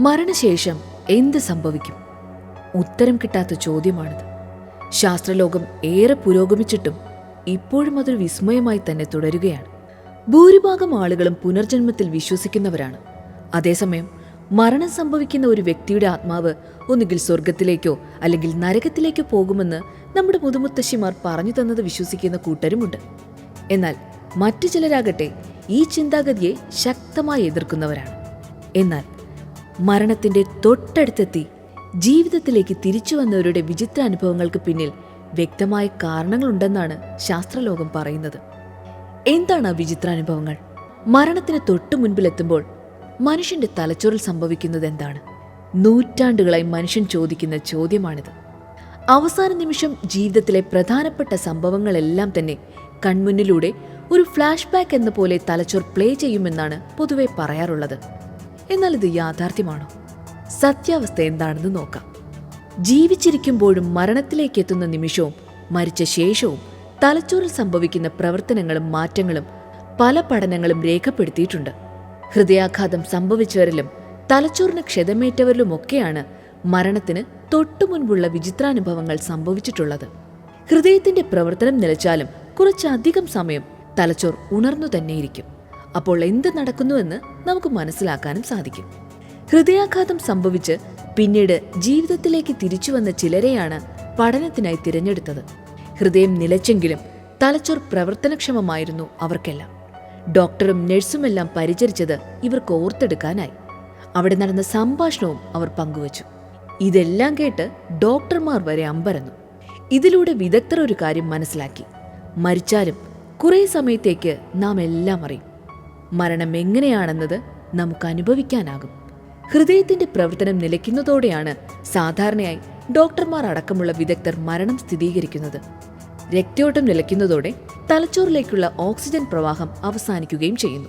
മരണശേഷം എന്ത് സംഭവിക്കും? ഉത്തരം കിട്ടാത്ത ചോദ്യമാണിത്. ശാസ്ത്രലോകം ഏറെ പുരോഗമിച്ചിട്ടും ഇപ്പോഴും അതൊരു വിസ്മയമായി തന്നെ തുടരുകയാണ്. ഭൂരിഭാഗം ആളുകളും പുനർജന്മത്തിൽ വിശ്വസിക്കുന്നവരാണ്. അതേസമയം മരണം സംഭവിക്കുന്ന ഒരു വ്യക്തിയുടെ ആത്മാവ് ഒന്നുകിൽ സ്വർഗത്തിലേക്കോ അല്ലെങ്കിൽ നരകത്തിലേക്കോ പോകുമെന്ന് നമ്മുടെ മുതുമുത്തശ്ശിമാർ പറഞ്ഞു തന്നത് വിശ്വസിക്കുന്ന കൂട്ടരുമുണ്ട്. എന്നാൽ മറ്റു ചിലരാകട്ടെ ഈ ചിന്താഗതിയെ ശക്തമായി എതിർക്കുന്നവരാണ്. എന്നാൽ മരണത്തിന്റെ തൊട്ടടുത്തെത്തി. ജീവിതത്തിലേക്ക് തിരിച്ചു വന്നവരുടെ വിചിത്ര അനുഭവങ്ങൾക്ക് പിന്നിൽ വ്യക്തമായ കാരണങ്ങളുണ്ടെന്നാണ് ശാസ്ത്രലോകം പറയുന്നത്. എന്താണ് ആ വിചിത്രാനുഭവങ്ങൾ മരണത്തിന് തൊട്ടു മുൻപിലെത്തുമ്പോൾ മനുഷ്യന്റെ തലച്ചോറിൽ സംഭവിക്കുന്നത് എന്താണ്? നൂറ്റാണ്ടുകളായി മനുഷ്യൻ ചോദിക്കുന്ന ചോദ്യമാണിത്. അവസാന നിമിഷം ജീവിതത്തിലെ പ്രധാനപ്പെട്ട സംഭവങ്ങളെല്ലാം തന്നെ കൺമുന്നിലൂടെ ഒരു ഫ്ലാഷ് ബാക്ക് എന്ന പോലെ തലച്ചോർ പ്ലേ ചെയ്യുമെന്നാണ് പൊതുവെ പറയാറുള്ളത്. എന്നാൽ ഇത് യാഥാർത്ഥ്യമാണോ? സത്യാവസ്ഥ എന്താണെന്ന് നോക്കാം. ജീവിച്ചിരിക്കുമ്പോഴും മരണത്തിലേക്ക് എത്തുന്ന നിമിഷവും മരിച്ച ശേഷവും തലച്ചോറിൽ സംഭവിക്കുന്ന പ്രവർത്തനങ്ങളും മാറ്റങ്ങളും പല പഠനങ്ങളും രേഖപ്പെടുത്തിയിട്ടുണ്ട്. ഹൃദയാഘാതം സംഭവിച്ചവരിലും തലച്ചോറിന് ക്ഷതമേറ്റവരിലുമൊക്കെയാണ് മരണത്തിന് തൊട്ടു മുൻപുള്ള വിചിത്രാനുഭവങ്ങൾ സംഭവിച്ചിട്ടുള്ളത്. ഹൃദയത്തിന്റെ പ്രവർത്തനം നിലച്ചാലും കുറച്ചധികം സമയം തലച്ചോർ ഉണർന്നു തന്നെയിരിക്കും അപ്പോൾ എന്ത് നടക്കുന്നുവെന്ന് നമുക്ക് മനസ്സിലാക്കാനും സാധിക്കും. ഹൃദയാഘാതം സംഭവിച്ച് പിന്നീട് ജീവിതത്തിലേക്ക് തിരിച്ചു വന്ന ചിലരെയാണ് പഠനത്തിനായി തിരഞ്ഞെടുത്തത്. ഹൃദയം നിലച്ചെങ്കിലും തലച്ചോർ പ്രവർത്തനക്ഷമമായിരുന്നു അവർക്കെല്ലാം. ഡോക്ടറും നഴ്സുമെല്ലാം പരിചരിച്ചത് ഇവർക്ക് ഓർത്തെടുക്കാനായി. അവിടെ നടന്ന സംഭാഷണവും അവർ പങ്കുവച്ചു. ഇതെല്ലാം കേട്ട് ഡോക്ടർമാർ വരെ അമ്പരന്നു. ഇതിലൂടെ വിദഗ്ധർ ഒരു കാര്യം മനസ്സിലാക്കി. മരിച്ചാലും കുറേ സമയത്തേക്ക് നാം എല്ലാം അറിയും. മരണം എങ്ങനെയാണെന്നത് നമുക്ക് അനുഭവിക്കാനാകും. ഹൃദയത്തിന്റെ പ്രവർത്തനം നിലയ്ക്കുന്നതോടെയാണ് സാധാരണയായി ഡോക്ടർമാർ അടക്കമുള്ള വിദഗ്ധർ മരണം സ്ഥിരീകരിക്കുന്നത്. രക്തയോട്ടം നിലയ്ക്കുന്നതോടെ തലച്ചോറിലേക്കുള്ള ഓക്സിജൻ പ്രവാഹം അവസാനിക്കുകയും ചെയ്യുന്നു.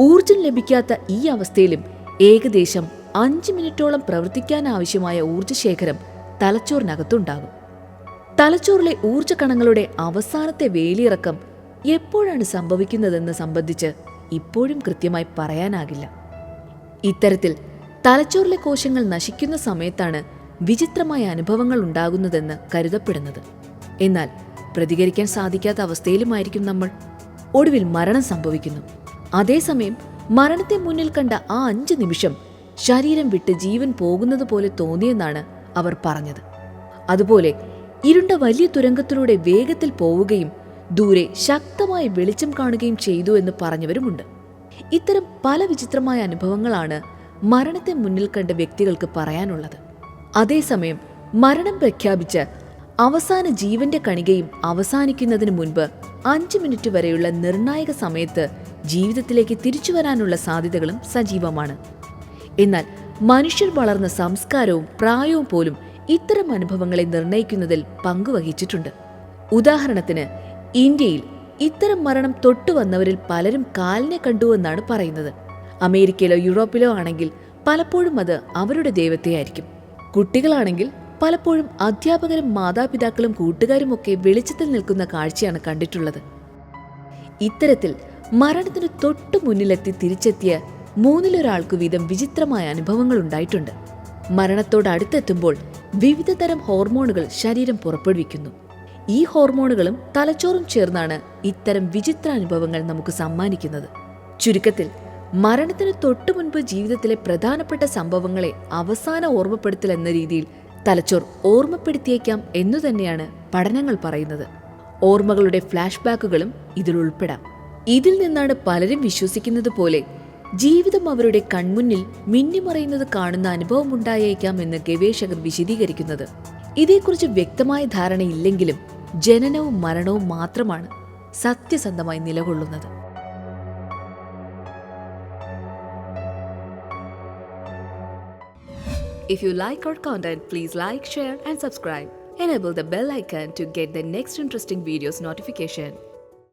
ഊർജം ലഭിക്കാത്ത ഈ അവസ്ഥയിലും ഏകദേശം അഞ്ച് മിനിറ്റോളം പ്രവർത്തിക്കാനാവശ്യമായ ഊർജശേഖരം തലച്ചോറിനകത്തുണ്ടാകും. തലച്ചോറിലെ ഊർജ കണങ്ങളുടെ അവസാനത്തെ വേലിയിറക്കം എപ്പോഴാണ് സംഭവിക്കുന്നതെന്ന് സംബന്ധിച്ച് ഇപ്പോഴും കൃത്യമായി പറയാനാകില്ല. ഇത്തരത്തിൽ തലച്ചോറിലെ കോശങ്ങൾ നശിക്കുന്ന സമയത്താണ് വിചിത്രമായ അനുഭവങ്ങൾ ഉണ്ടാകുന്നതെന്ന് കരുതപ്പെടുന്നത്. എന്നാൽ പ്രതികരിക്കാൻ സാധിക്കാത്ത അവസ്ഥയിലുമായിരിക്കും നമ്മൾ. ഒടുവിൽ മരണം സംഭവിക്കുന്നു. അതേസമയം മരണത്തെ മുന്നിൽ കണ്ട ആ അഞ്ച് നിമിഷം ശരീരം വിട്ട് ജീവൻ പോകുന്നത് പോലെ തോന്നിയെന്നാണ് അവർ പറഞ്ഞത്. അതുപോലെ ഇരുണ്ട വലിയ തുരങ്കത്തിലൂടെ വേഗത്തിൽ പോവുകയും ദൂരെ ശക്തമായി വെളിച്ചം കാണുകയും ചെയ്തു എന്ന് പറഞ്ഞവരുമുണ്ട്. ഇത്തരം പല വിചിത്രമായ അനുഭവങ്ങളാണ് മരണത്തെ മുന്നിൽ കണ്ട വ്യക്തികൾക്ക് പറയാനുള്ളത്. അതേസമയം മരണം പ്രഖ്യാപിച്ച് അവസാന ജീവന്റെ കണികയും അവസാനിക്കുന്നതിന് മുൻപ് അഞ്ച് മിനിറ്റ് വരെയുള്ള നിർണായക സമയത്ത് ജീവിതത്തിലേക്ക് തിരിച്ചു വരാനുള്ള സാധ്യതകളും സജീവമാണ്. എന്നാൽ മനുഷ്യർ വളർന്ന സംസ്കാരവും പ്രായവും പോലും ഇത്തരം അനുഭവങ്ങളെ നിർണയിക്കുന്നതിൽ പങ്കുവഹിച്ചിട്ടുണ്ട്. ഉദാഹരണത്തിന് ഇന്ത്യയിൽ ഇത്തരം മരണം തൊട്ടുവന്നവരിൽ പലരും കാലിനെ കണ്ടുവെന്നാണ് പറയുന്നത്. അമേരിക്കയിലോ യൂറോപ്പിലോ ആണെങ്കിൽ പലപ്പോഴും അത് അവരുടെ ദൈവത്തെയായിരിക്കും. കുട്ടികളാണെങ്കിൽ പലപ്പോഴും അധ്യാപകരും മാതാപിതാക്കളും കൂട്ടുകാരും ഒക്കെ വെളിച്ചത്തിൽ നിൽക്കുന്ന കാഴ്ചയാണ് കണ്ടിട്ടുള്ളത്. ഇത്തരത്തിൽ മരണത്തിന് തൊട്ടു മുന്നിലെത്തി തിരിച്ചെത്തിയ മൂന്നിലൊരാൾക്കു വീതം വിചിത്രമായ അനുഭവങ്ങൾ ഉണ്ടായിട്ടുണ്ട്. മരണത്തോട് അടുത്തെത്തുമ്പോൾ വിവിധ തരം ഹോർമോണുകൾ ശരീരം പുറപ്പെടുവിക്കുന്നു. ഈ ഹോർമോണുകളും തലച്ചോറും ചേർന്നാണ് ഇത്തരം വിചിത്ര അനുഭവങ്ങൾ നമുക്ക് സമ്മാനിക്കുന്നത്. ചുരുക്കത്തിൽ മരണത്തിന് തൊട്ടു മുൻപ് ജീവിതത്തിലെ പ്രധാനപ്പെട്ട സംഭവങ്ങളെ അവസാന ഓർമ്മപ്പെടുത്തൽ എന്ന രീതിയിൽ തലച്ചോർ ഓർമ്മപ്പെടുത്തിയേക്കാം എന്നു തന്നെയാണ് പഠനങ്ങൾ പറയുന്നത്. ഓർമ്മകളുടെ ഫ്ലാഷ് ബാക്കുകളും ഇതിൽ ഉൾപ്പെടാം. ഇതിൽ നിന്നാണ് പലരും വിശ്വസിക്കുന്നത് പോലെ ജീവിതം അവരുടെ കൺമുന്നിൽ മിന്നിമറയുന്നത് കാണുന്ന അനുഭവം ഉണ്ടായേക്കാം എന്ന് ഗവേഷകർ വിശദീകരിക്കുന്നത്. ഇതേക്കുറിച്ച് വ്യക്തമായ ധാരണയില്ലെങ്കിലും ജനനവും മരണവും മാത്രമാണ് സത്യസന്ധമായി നിലകൊള്ളുന്നത് If you like our content, please like, share, and subscribe. Enable the bell icon to get the next interesting videos notification.